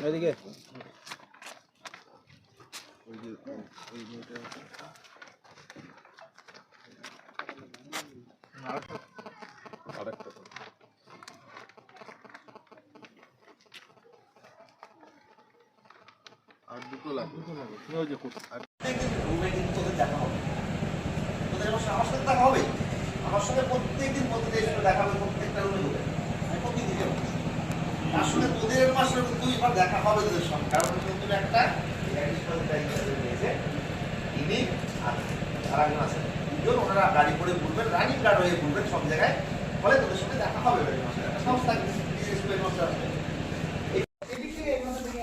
এদিকে আর দুটো লাগবে। কিন্তু তোদের দেখা হবে। তোদের আমার সাথে দেখা হবে? আমার সঙ্গে প্রত্যেকদিন প্রতিদিন দেখা হবে প্রত্যেকটা রুমে ঢুকে আমি প্রতিদিন যাব। তার সঙ্গে তোদের মাসে দুইবার দেখা হবে তোদের সঙ্গে। কারণ নতুন একটা ইনি আর আর আছেন দুজন ওনারা গাড়ি করে ঘুরবেন রানিং গার্ড হয়ে ঘুরবেন সব জায়গায়। ফলে তোদের সঙ্গে দেখা হবে সংস্থা বিশেষ করে। এই মাসে আসবে এই- এদিক থেকে এই মাসে থেকে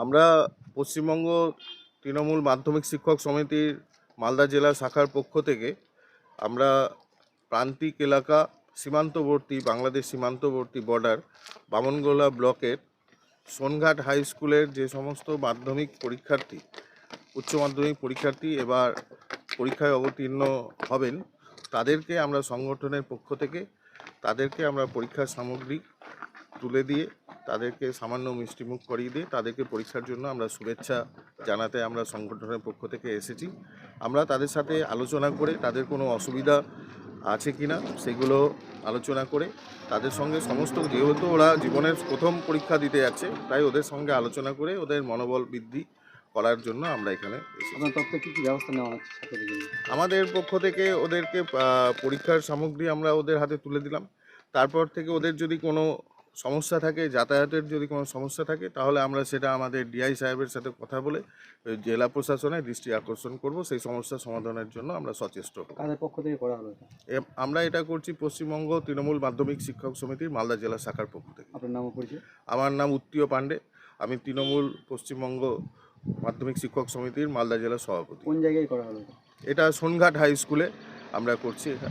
আমরা পশ্চিমবঙ্গ তৃণমূল মাধ্যমিক শিক্ষক সমিতির মালদা জেলা শাখার পক্ষ থেকে আমরা প্রান্তিক এলাকা সীমান্তবর্তী, বাংলাদেশ সীমান্তবর্তী বর্ডার বামনগোলা ব্লকের সোনঘাট হাই স্কুলের যে সমস্ত মাধ্যমিক পরীক্ষার্থী, উচ্চ মাধ্যমিক পরীক্ষার্থী এবার পরীক্ষায় অবতীর্ণ হবেন, তাদেরকে আমরা সংগঠনের পক্ষ থেকে, তাদেরকে আমরা পরীক্ষার সামগ্রী তুলে দিয়ে, তাদেরকে সামান্য মিষ্টিমুখ করিয়ে দিয়ে, তাদেরকে পরীক্ষার জন্য আমরা শুভেচ্ছা জানাতে আমরা সংগঠনের পক্ষ থেকে এসেছি। আমরা তাদের সাথে আলোচনা করে, তাদের কোনো অসুবিধা আছে কি না সেগুলো আলোচনা করে তাদের সঙ্গে সমস্ত যেহেতু ওরা জীবনের প্রথম পরীক্ষা দিতে যাচ্ছে তাই ওদের সঙ্গে আলোচনা করে ওদের মনোবল বৃদ্ধি করার জন্য আমরা এখানে ব্যবস্থা নেওয়া আমাদের পক্ষ থেকে ওদেরকে পরীক্ষার সামগ্রী আমরা ওদের হাতে তুলে দিলাম। তারপর থেকে ওদের যদি কোনো সমস্যা থাকে যাতায়াতের যদি কোনো সমস্যা থাকে তাহলে আমরা সেটা আমাদের ডিআই সাহেবের সাথে কথা বলে জেলা প্রশাসনের দৃষ্টি আকর্ষণ করব সেই সমস্যা সমাধানের জন্য আমরা সচেষ্ট পক্ষ থেকে করা হলো আমরা এটা করছি পশ্চিমবঙ্গ তৃণমূল মাধ্যমিক শিক্ষক সমিতির মালদা জেলা শাখার পক্ষ থেকে। আপনার নাম পরিচয়? আমার নাম উত্তীয় পাণ্ডে। আমি তৃণমূল পশ্চিমবঙ্গ মাধ্যমিক শিক্ষক সমিতির মালদা জেলার সভাপতি। কোন জায়গায় করা হলো এটা? সোনঘাট হাই স্কুলে আমরা করছি এটা।